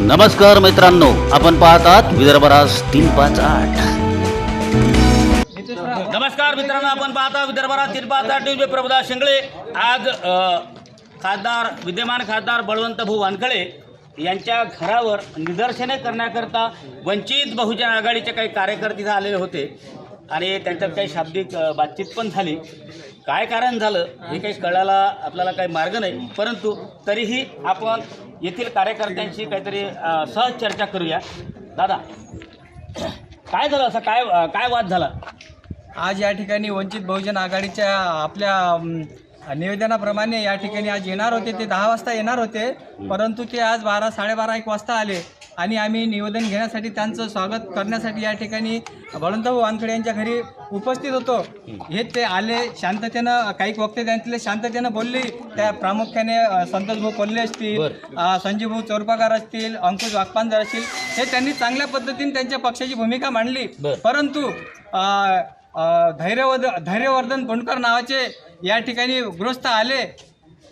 नमस्कार मित्रांनो आपण पाहतात विदर्भराज तीन पाच आठ. नमस्कार मित्रांनो आपण पाहता विदर्भात तीन पाच आठ न्यूज प्रभुदास शिंगळे. आज अ, खासदार विद्यमान खासदार बळवंत भाऊ वानखळे यांच्या घरावर निदर्शने करण्याकरता वंचित बहुजन आघाडीचे काही कार्यकर्ते इथं आलेले होते आणि त्यांच्यात काही शाब्दिक अ, बातचीत पण झाली. काय कारण झालं हे काही कळायला आपल्याला काही मार्ग नाही परंतु तरीही आपण येथील कार्यकर्त्यांशी काहीतरी सहज चर्चा करूया. दादा काय झालं असं? काय काय वाद झाला? आज या ठिकाणी वंचित बहुजन आघाडीच्या आपल्या अम, निवेदनाप्रमाणे या ठिकाणी आज येणार होते. ते दहा वाजता येणार होते. परंतु ते आज बारा साडेबारा एक वाजता आले. आणि आम्ही निवेदन घेण्यासाठी त्यांचं स्वागत करण्यासाठी या ठिकाणी बळवंतभाऊ वानखडे यांच्या घरी उपस्थित होतो. हे ते आले शांततेनं काही वक्ते त्यांतले शांततेनं बोलले. त्या प्रामुख्याने संतोषभाऊ कोल्हे असतील संजीवभाऊ चोरपाकार असतील अंकुश वाकपांजर असतील हे त्यांनी चांगल्या पद्धतीने त्यांच्या पक्षाची भूमिका मांडली. परंतु धैर्यवर्ध धैर्यवर्धन कोंडकर नावाचे या ठिकाणी गृहस्थ आले.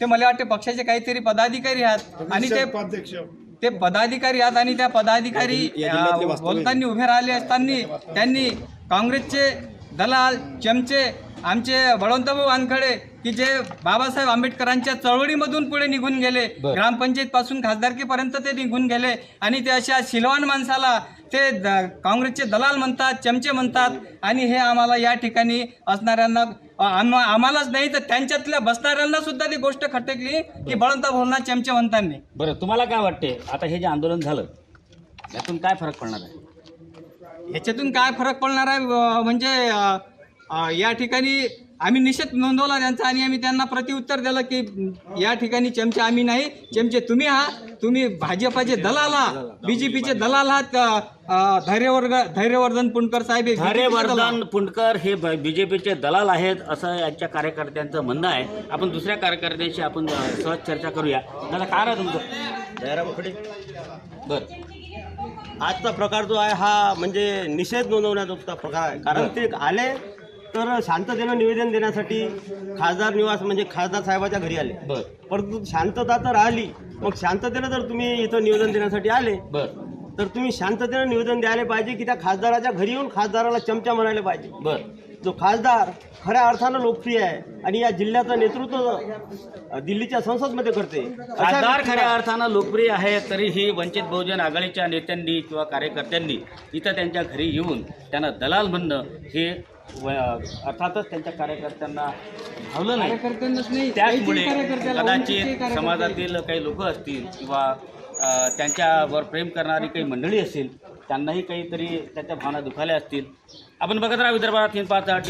ते मला वाटते पक्षाचे काहीतरी पदाधिकारी आहात. आणि ते ते पदाधिकारी आहात आणि त्या पदाधिकारी बोलताना उभे राहिले असताना त्यांनी काँग्रेसचे दलाल चमचे आमचे बळवंतभाऊ वानखडे की जे बाबासाहेब आंबेडकरांच्या चळवळीमधून पुढे निघून गेले ग्रामपंचायत पासून खासदारकीपर्यंत ते निघून गेले आणि ते अशा शिलवान माणसाला ते द- काँग्रेसचे दलाल म्हणतात चमचे म्हणतात आणि हे आम्हाला या ठिकाणी असणाऱ्यांना आम- आम्हालाच नाही तर त्यांच्यातल्या बसणाऱ्यांना सुद्धा ती गोष्ट खटकली की बळवंत भोलना चमचे म्हणताना बरं तुम्हाला काय वाटते? आता हे जे आंदोलन झालं यातून काय फरक पडणार आहे? ह्याच्यातून काय फरक पडणार आहे? म्हणजे या ठिकाणी आम्ही निषेध नोंदवला त्यांचा आणि आम्ही त्यांना प्रत्युत्तर दिलं की या ठिकाणी चमचे आम्ही नाही. चमचे तुम्ही आहात. तुम्ही भाजपाचे दलाल आहात. बीजेपीचे दलाल आहात. धैर्यवर्ग धैर्यवर्धन पुणकर साहेब हे. हरेवर्धन पुंडकर हे बीजेपीचे दलाल आहेत असं यांच्या कार्यकर्त्यांचं म्हणणं आहे. आपण दुसऱ्या कार्यकर्त्यांशी आपण अ, सहज चर्चा करूया. दादा काय राहा तुमचं? जयराम खडे बरं. आजचा प्रकार जो आहे हा म्हणजे निषेध नोंदवण्याचा प्रकार आहे. कारण ते आले तर शांततेनं निवेदन देण्यासाठी खासदार निवास म्हणजे खासदार साहेबाच्या घरी आले. बरं. परंतु शांतता तर आली. मग शांततेनं जर तुम्ही इथं निवेदन देण्यासाठी आले बरं. तर तुम्ही शांततेनं निवेदन द्यायला पाहिजे की त्या खासदाराच्या घरी येऊन खासदाराला चमचा म्हणायला पाहिजे. बरं. जो खासदार खऱ्या अर्थानं लोकप्रिय आहे आणि या जिल्ह्याचं नेतृत्व दिल्लीच्या संसदमध्ये करते. खासदार खऱ्या अर्थानं लोकप्रिय आहे तरीही वंचित बहुजन आघाडीच्या नेत्यांनी किंवा कार्यकर्त्यांनी इथं त्यांच्या घरी येऊन त्यांना दलाल म्हणणं हे व- अर्थातच त्यांच्या कार्यकर्त्यांना भावलं नाही. वंचितचे कदाचित. समाजातील काही लोक असतील किंवा त्यांच्यावर प्रेम करणारी काही मंडळी असतील त्यांनाही काहीतरी त्याच्या भावना दुखाल्या असतील. आपण बघत राहा विदर्भात तीन पाच आठ